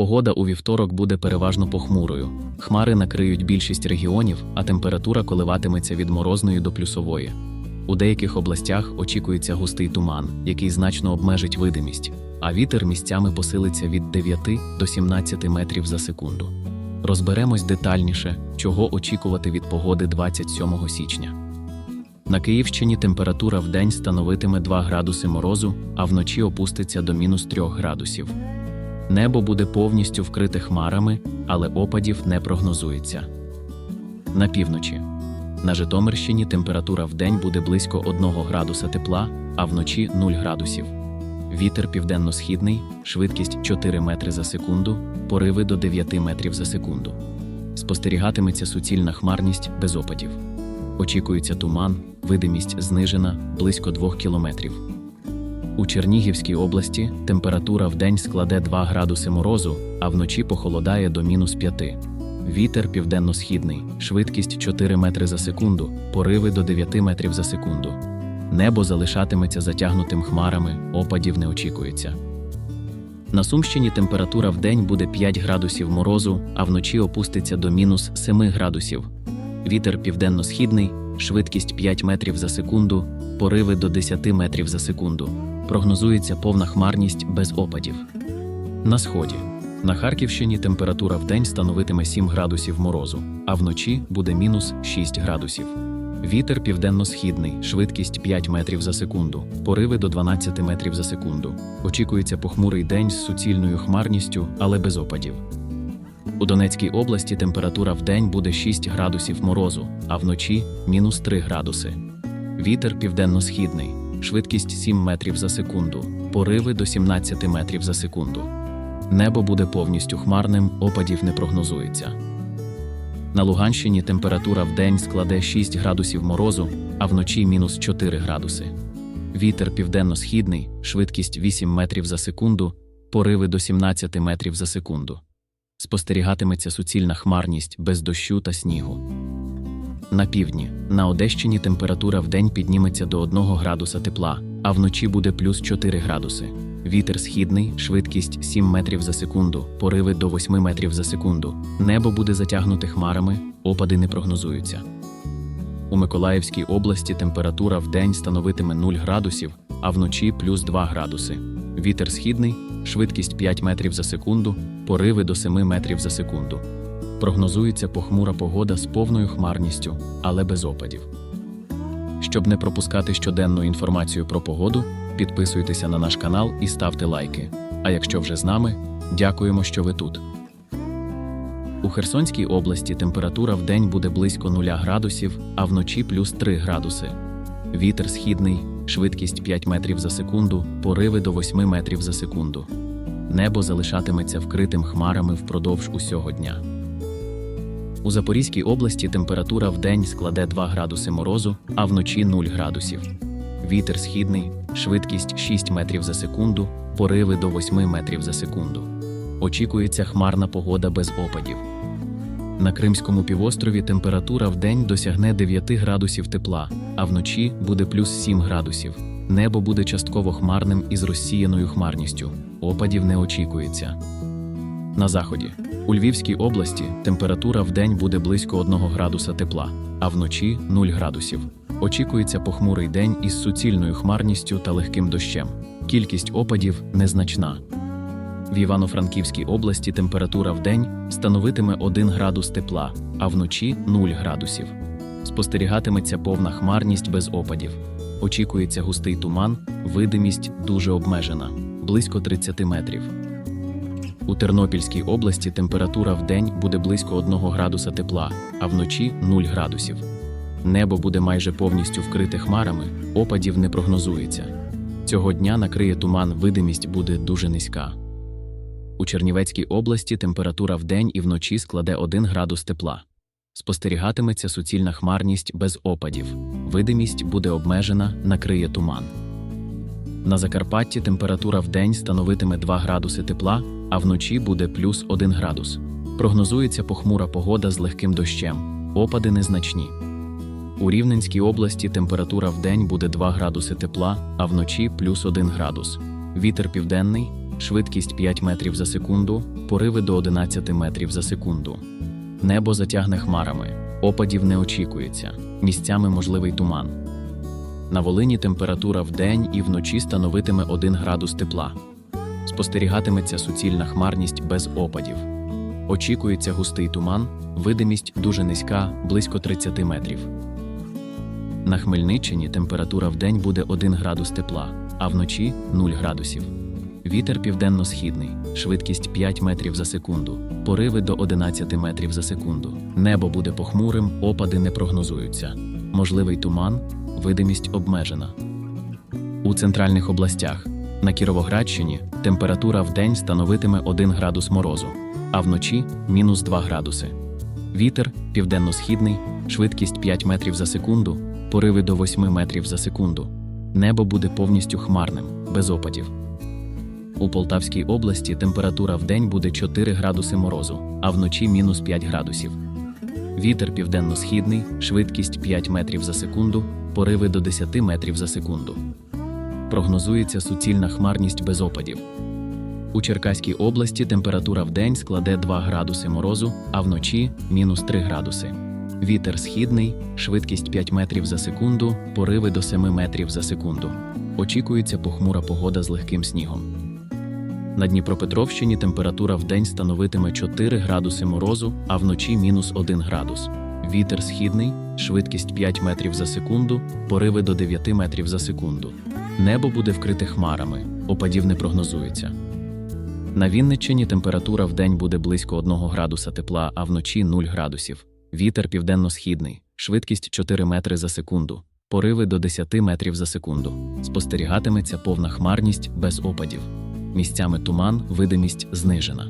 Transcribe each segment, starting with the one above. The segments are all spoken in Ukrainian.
Погода у вівторок буде переважно похмурою. Хмари накриють більшість регіонів, а температура коливатиметься від морозної до плюсової. У деяких областях очікується густий туман, який значно обмежить видимість, а вітер місцями посилиться від 9 до 17 метрів за секунду. Розберемось детальніше, чого очікувати від погоди 27 січня. На Київщині температура в день становитиме 2 градуси морозу, а вночі опуститься до мінус 3 градусів. Небо буде повністю вкрите хмарами, але опадів не прогнозується. На півночі. На Житомирщині температура в день буде близько 1 градуса тепла, а вночі 0 градусів. Вітер південно-східний, швидкість 4 метри за секунду, пориви до 9 метрів за секунду. Спостерігатиметься суцільна хмарність без опадів. Очікується туман, видимість знижена близько 2 кілометрів. У Чернігівській області температура в день складе 2 градуси морозу, а вночі похолодає до мінус 5. Вітер південно-східний, швидкість 4 метри за секунду, пориви до 9 метрів за секунду. Небо залишатиметься затягнутим хмарами, опадів не очікується. На Сумщині температура в день буде 5 градусів морозу, а вночі опуститься до мінус 7 градусів. Вітер південно-східний, швидкість 5 метрів за секунду, пориви до 10 метрів за секунду. Прогнозується повна хмарність без опадів. На сході. На Харківщині температура в день становитиме 7 градусів морозу, а вночі буде мінус 6 градусів. Вітер південно-східний, швидкість 5 метрів за секунду, пориви до 12 метрів за секунду. Очікується похмурий день з суцільною хмарністю, але без опадів. У Донецькій області температура в день буде 6 градусів морозу, а вночі мінус 3 градуси. Вітер південно-східний, швидкість 7 метрів за секунду, пориви до 17 метрів за секунду. Небо буде повністю хмарним, опадів не прогнозується. На Луганщині температура в день складе 6 градусів морозу, а вночі мінус 4 градуси. Вітер південно-східний, швидкість 8 метрів за секунду, пориви до 17 метрів за секунду. Спостерігатиметься суцільна хмарність без дощу та снігу. На півдні, на Одещині температура в день підніметься до 1 градуса тепла, а вночі буде плюс 4 градуси. Вітер східний, швидкість 7 метрів за секунду, пориви до 8 метрів за секунду. Небо буде затягнуте хмарами, опади не прогнозуються. У Миколаївській області температура в день становитиме 0 градусів, а вночі плюс 2 градуси. Вітер східний, швидкість 5 метрів за секунду, пориви до 7 метрів за секунду. Прогнозується похмура погода з повною хмарністю, але без опадів. Щоб не пропускати щоденну інформацію про погоду, підписуйтеся на наш канал і ставте лайки. А якщо вже з нами, дякуємо, що ви тут. У Херсонській області температура в день буде близько 0 градусів, а вночі плюс 3 градуси. Вітер східний, швидкість 5 метрів за секунду, пориви до 8 метрів за секунду. Небо залишатиметься вкритим хмарами впродовж усього дня. У Запорізькій області температура в день складе 2 градуси морозу, а вночі 0 градусів. Вітер східний, швидкість 6 метрів за секунду, пориви до 8 метрів за секунду. Очікується хмарна погода без опадів. На Кримському півострові температура в день досягне 9 градусів тепла, а вночі буде плюс 7 градусів. Небо буде частково хмарним із розсіяною хмарністю. Опадів не очікується. На заході. У Львівській області температура в день буде близько 1 градуса тепла, а вночі 0 градусів. Очікується похмурий день із суцільною хмарністю та легким дощем. Кількість опадів незначна. В Івано-Франківській області температура в день становитиме 1 градус тепла, а вночі 0 градусів. Спостерігатиметься повна хмарність без опадів. Очікується густий туман, видимість дуже обмежена близько 30 метрів. У Тернопільській області температура в день буде близько 1 градуса тепла, а вночі 0 градусів. Небо буде майже повністю вкрите хмарами, опадів не прогнозується. Цього дня накриє туман, видимість буде дуже низька. У Чернівецькій області температура в день і вночі складе 1 градус тепла. Спостерігатиметься суцільна хмарність без опадів. Видимість буде обмежена, накриє туман. На Закарпатті температура в день становитиме 2 градуси тепла, а вночі буде плюс 1 градус. Прогнозується похмура погода з легким дощем, опади незначні. У Рівненській області температура в день буде 2 градуси тепла, а вночі плюс 1 градус. Вітер південний, швидкість 5 метрів за секунду, пориви до 11 метрів за секунду. Небо затягне хмарами, опадів не очікується, місцями можливий туман. На Волині температура вдень і вночі становитиме 1 градус тепла. Спостерігатиметься суцільна хмарність без опадів. Очікується густий туман, видимість дуже низька, близько 30 метрів. На Хмельниччині температура вдень буде 1 градус тепла, а вночі 0 градусів. Вітер південно-східний, швидкість 5 метрів за секунду, пориви до 11 метрів за секунду. Небо буде похмурим, опади не прогнозуються. Можливий туман, видимість обмежена. У центральних областях на Кіровоградщині температура вдень становитиме 1 градус морозу, а вночі мінус 2 градуси. Вітер південно-східний, швидкість 5 метрів за секунду, пориви до 8 метрів за секунду. Небо буде повністю хмарним, без опадів. У Полтавській області температура вдень буде 4 градуси морозу, а вночі мінус 5 градусів. Вітер південно-східний, швидкість 5 метрів за секунду, пориви до 10 метрів за секунду. Прогнозується суцільна хмарність без опадів. У Черкаській області температура вдень складе 2 градуси морозу, а вночі мінус 3 градуси. Вітер східний, швидкість 5 метрів за секунду, пориви до 7 метрів за секунду. Очікується похмура погода з легким снігом. На Дніпропетровщині температура вдень становитиме 4 градуси морозу, а вночі мінус 1 градус. Вітер східний, швидкість 5 метрів за секунду, пориви до 9 метрів за секунду. Небо буде вкрите хмарами, опадів не прогнозується. На Вінниччині температура вдень буде близько 1 градуса тепла, а вночі 0 градусів. Вітер південно-східний, швидкість 4 метри за секунду, пориви до 10 метрів за секунду. Спостерігатиметься повна хмарність без опадів. Місцями туман, видимість знижена.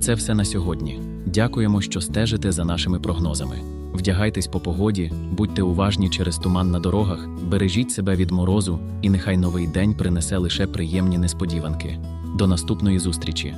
Це все на сьогодні. Дякуємо, що стежите за нашими прогнозами. Вдягайтесь по погоді, будьте уважні через туман на дорогах, бережіть себе від морозу, і нехай новий день принесе лише приємні несподіванки. До наступної зустрічі!